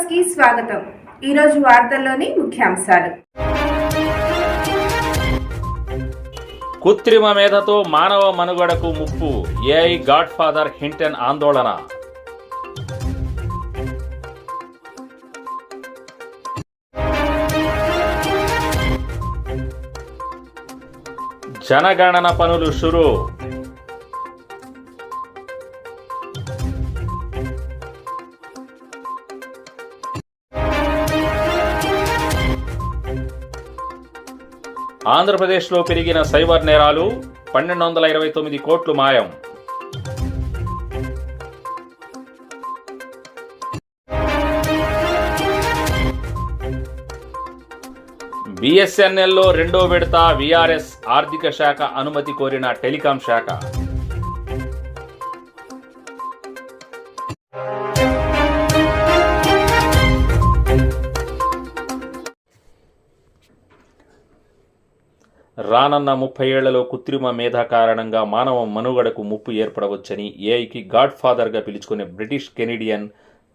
న్యూస్కి స్వాగతం. ఈ రోజు వార్తల్లోని ముఖ్యాంశాలు. కృత్రిమ మేధతో మానవ మనుగడకు ముప్పు ఏఐ గాడ్ ఫాదర్ హింటన్ ఆందోళన. జనగణన పనులు షురూ. ఆంధ్రప్రదేశ్లో పెరిగిన సైబర్ నేరాలు పన్నెండు వందల ఇరవై తొమ్మిది కోట్లు మాయం. బిఎస్ఎన్ఎల్లో రెండో విడత విఆర్ఎస్ ఆర్థిక శాఖ అనుమతి కోరిన టెలికాం శాఖ. రానున్న ముప్పై ఏళ్ళలో కృత్రిమ మేధ కారణంగా మానవ మనుగడకు ముప్పు ఏర్పడవచ్చని ఏఐకి గాడ్ ఫాదర్గా పిలుచుకునే British Canadian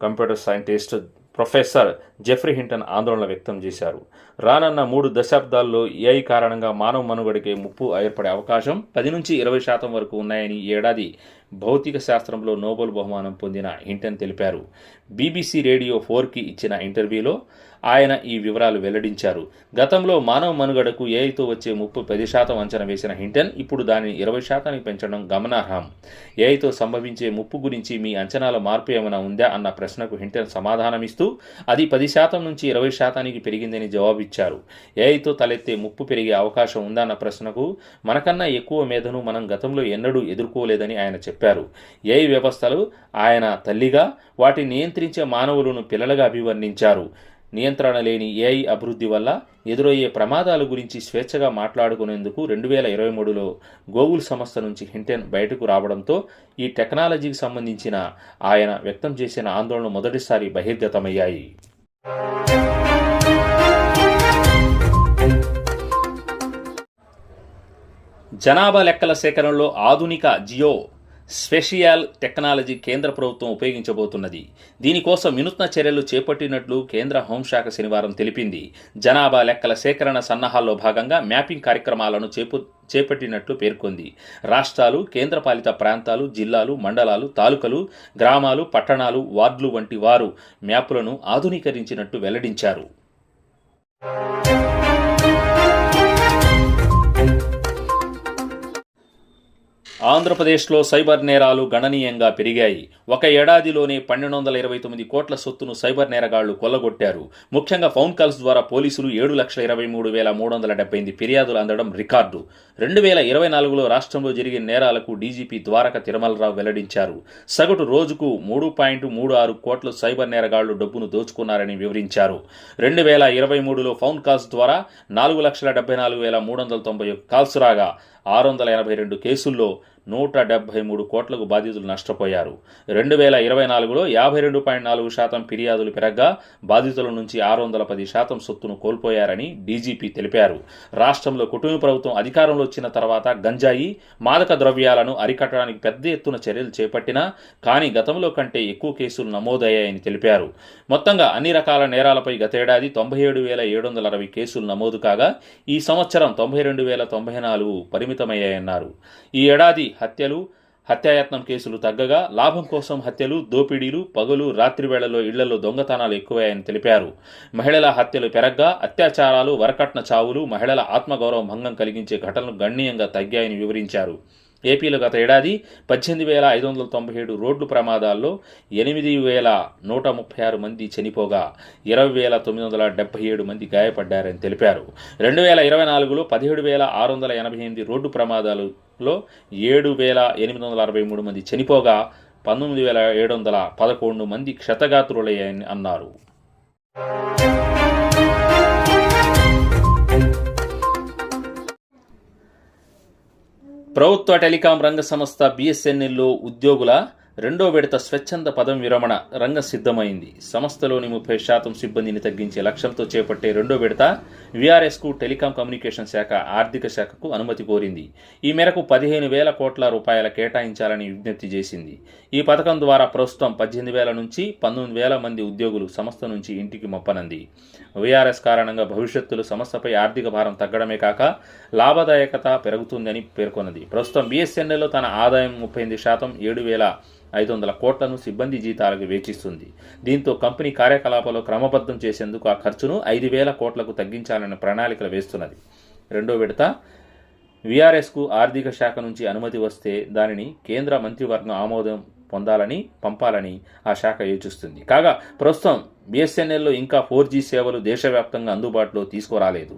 computer scientist professor Geoffrey Hinton ఆందోళన వ్యక్తం చేశారు. రానున్న మూడు దశాబ్దాల్లో ఏఐ కారణంగా మానవ మనుగడకే ముప్పు ఏర్పడే అవకాశం పది నుంచి ఇరవై శాతం వరకు ఉన్నాయని ఏడాది భౌతిక శాస్త్రంలో నోబెల్ బహుమానం పొందిన హింటన్ తెలిపారు. బీబీసీ రేడియో ఫోర్కి ఇచ్చిన ఇంటర్వ్యూలో ఆయన ఈ వివరాలు వెల్లడించారు. గతంలో మానవ మనుగడకు ఏఐతో వచ్చే ముప్పు పది శాతం అంచనా వేసిన హింటన్ ఇప్పుడు దానిని ఇరవై శాతానికి పెంచడం గమనార్హం. ఏఐతో సంభవించే ముప్పు గురించి మీ అంచనాల మార్పు ఏమైనా ఉందా అన్న ప్రశ్నకు హింటన్ సమాధానమిస్తూ అది పది శాతం నుంచి ఇరవై శాతానికి పెరిగిందని జవాబిచ్చారు. ఏఐతో తలెత్తే ముప్పు పెరిగే అవకాశం ఉందా అన్న ప్రశ్నకు మనకన్నా ఎక్కువ మేధను మనం గతంలో ఎన్నడూ ఎదుర్కోలేదని ఆయన చెప్పారు. చెప్పారు. ఏఐ వ్యవస్థలు? ఆయన తల్లిగా వాటిని నియంత్రించే మానవులను పిల్లలుగా అభివర్ణించారు. నియంత్రణ లేని ఏఐ అభివృద్ధి వల్ల ఎదురయ్యే ప్రమాదాల గురించి స్వేచ్ఛగా మాట్లాడుకునేందుకు రెండు వేల ఇరవై మూడులో గూగుల్ సంస్థ నుంచి హింటెన్ బయటకు రావడంతో ఈ టెక్నాలజీకి సంబంధించిన ఆయన వ్యక్తం చేసిన ఆందోళన మొదటిసారి బహిర్గతమయ్యాయి. జనాభా లెక్కల సేకరణలో ఆధునిక జియో స్పెషియల్ టెక్నాలజీ కేంద్ర ప్రభుత్వం ఉపయోగించబోతున్నది. దీనికోసం వినూత్న చర్యలు చేపట్టినట్లు కేంద్ర హోంశాఖ శనివారం తెలిపింది. జనాభా లెక్కల సేకరణ సన్నాహాల్లో భాగంగా మ్యాపింగ్ కార్యక్రమాలను చేపు చేపట్టినట్లు పేర్కొంది. రాష్ట్రాలు కేంద్రపాలిత ప్రాంతాలు జిల్లాలు మండలాలు తాలూకలు గ్రామాలు పట్టణాలు వార్డులు వంటి వారు మ్యాపులను ఆధునీకరించినట్టు వెల్లడించారు. ఆంధ్రప్రదేశ్లో సైబర్ నేరాలు గణనీయంగా పెరిగాయి. ఒక ఏడాదిలోనే పన్నెండు వందల ఇరవై తొమ్మిది కోట్ల సొత్తును సైబర్ నేరగాళ్ళు కొల్లగొట్టారు. ముఖ్యంగా ఫోన్ కాల్స్ ద్వారా పోలీసులు ఏడు లక్షల ఇరవై మూడు వేల మూడు వందల డెబ్బై ఎనిమిది ఫిర్యాదులు అందడం రికార్డు. రెండు వేల ఇరవై నాలుగులో రాష్ట్రంలో జరిగిన నేరాలకు డీజీపీ ద్వారక తిరుమలరావు వెల్లడించారు. సగటు రోజుకు మూడు పాయింట్ మూడు ఆరు కోట్ల సైబర్ నేరగాళ్ళు డబ్బును దోచుకున్నారని వివరించారు. రెండు వేల ఇరవై మూడులో ఫోన్ కాల్స్ ద్వారా నాలుగు లక్షల డెబ్బై నాలుగు వేల మూడు వందల తొంభై కాల్స్ రాగా ఆరు వందల ఎనభై రెండు కేసుల్లో నూట డెబ్బై మూడు కోట్లకు బాధితులు నష్టపోయారు. రెండు వేల ఇరవై నాలుగులో యాభై రెండు పాయింట్ నాలుగు శాతం ఫిర్యాదులు పెరగ్గా బాధితుల నుంచి ఆరు వందల పది శాతం సొత్తును కోల్పోయారని డీజీపీ తెలిపారు. రాష్ట్రంలో కుటుంబ ప్రభుత్వం అధికారంలో వచ్చిన తర్వాత గంజాయి మాదక ద్రవ్యాలను అరికట్టడానికి పెద్ద ఎత్తున చర్యలు చేపట్టినా కానీ గతంలో కంటే ఎక్కువ కేసులు నమోదయ్యాయని తెలిపారు. మొత్తంగా అన్ని రకాల నేరాలపై గతేడాది తొంభై ఏడు వేల ఏడు వందల అరవై కేసులు నమోదు కాగా ఈ సంవత్సరం తొంభై రెండు వేల తొంభై నాలుగు పరిమితమయ్యాయన్నారు. ఈ ఏడాది హత్యలు హత్యాయత్నం కేసులు తగ్గగా లాభం కోసం హత్యలు దోపిడీలు పగలు రాత్రివేళలో ఇళ్ళలో దొంగతనాలు ఎక్కువయ్యాయని తెలిపారు. మహిళల హత్యలు పెరగ్గా అత్యాచారాలు వరకట్న చావులు మహిళల ఆత్మగౌరవం భంగం కలిగించే ఘటనలు గణనీయంగా తగ్గాయని వివరించారు. ఏపీలో గత ఏడాది పద్దెనిమిది వేల ఐదు వందల తొంభై ఏడు రోడ్లు ప్రమాదాల్లో ఎనిమిది వేల నూట ముప్పై ఆరు మంది చనిపోగా ఇరవై వేల తొమ్మిది వందల డెబ్బై ఏడు మంది గాయపడ్డారని తెలిపారు. రెండు వేల ఇరవై నాలుగులో పదిహేడు వేల ఆరు వందల ఎనభై ఎనిమిది రోడ్డు ప్రమాదాలలో ఏడు వేల ఎనిమిది వందల అరవై మూడు మంది చనిపోగా పంతొమ్మిది వేల ఏడు వందల పదకొండు మంది క్షతగాత్రులయ్యాయని అన్నారు. ప్రభుత్వ టెలికాం రంగ సంస్థ బిఎస్ఎన్ఎల్లో ఉద్యోగుల రెండో విడత స్వచ్ఛంద పదం విరమణ రంగ సిద్ధమైంది. సంస్థలోని ముప్పై శాతం సిబ్బందిని తగ్గించే లక్ష్యంతో చేపట్టే రెండో విడత వీఆర్ఎస్కు టెలికాం కమ్యూనికేషన్ శాఖ ఆర్థిక శాఖకు అనుమతి కోరింది. ఈ మేరకు పదిహేను వేల కోట్ల రూపాయల కేటాయించాలని విజ్ఞప్తి చేసింది. ఈ పథకం ద్వారా ప్రస్తుతం పద్దెనిమిది వేల నుంచి పంతొమ్మిది వేల మంది ఉద్యోగులు సంస్థ నుంచి ఇంటికి మొప్పనంది. వీఆర్ఎస్ కారణంగా భవిష్యత్తులో సంస్థపై ఆర్థిక భారం తగ్గడమే కాక లాభదాయకత పెరుగుతుందని పేర్కొన్నది. ప్రస్తుతం బీఎస్ఎన్ఎల్లో తన ఆదాయం ముప్పై ఎనిమిది శాతం ఏడు వేల ఐదు వందల కోట్లను సిబ్బంది జీతాలకు వేచిస్తుంది. దీంతో కంపెనీ కార్యకలాపాలు క్రమబద్ధం చేసేందుకు ఆ ఖర్చును ఐదు వేల కోట్లకు తగ్గించాలని ప్రణాళికలు వేస్తున్నది. రెండో విడత వీఆర్ఎస్కు ఆర్థిక శాఖ నుంచి అనుమతి వస్తే దానిని కేంద్ర మంత్రివర్గం ఆమోదం పొందాలని పంపాలని ఆ శాఖ యోచిస్తుంది. కాగా ప్రస్తుతం బిఎస్ఎన్ఎల్లో ఇంకా ఫోర్ జీ సేవలు దేశవ్యాప్తంగా అందుబాటులో తీసుకురాలేదు.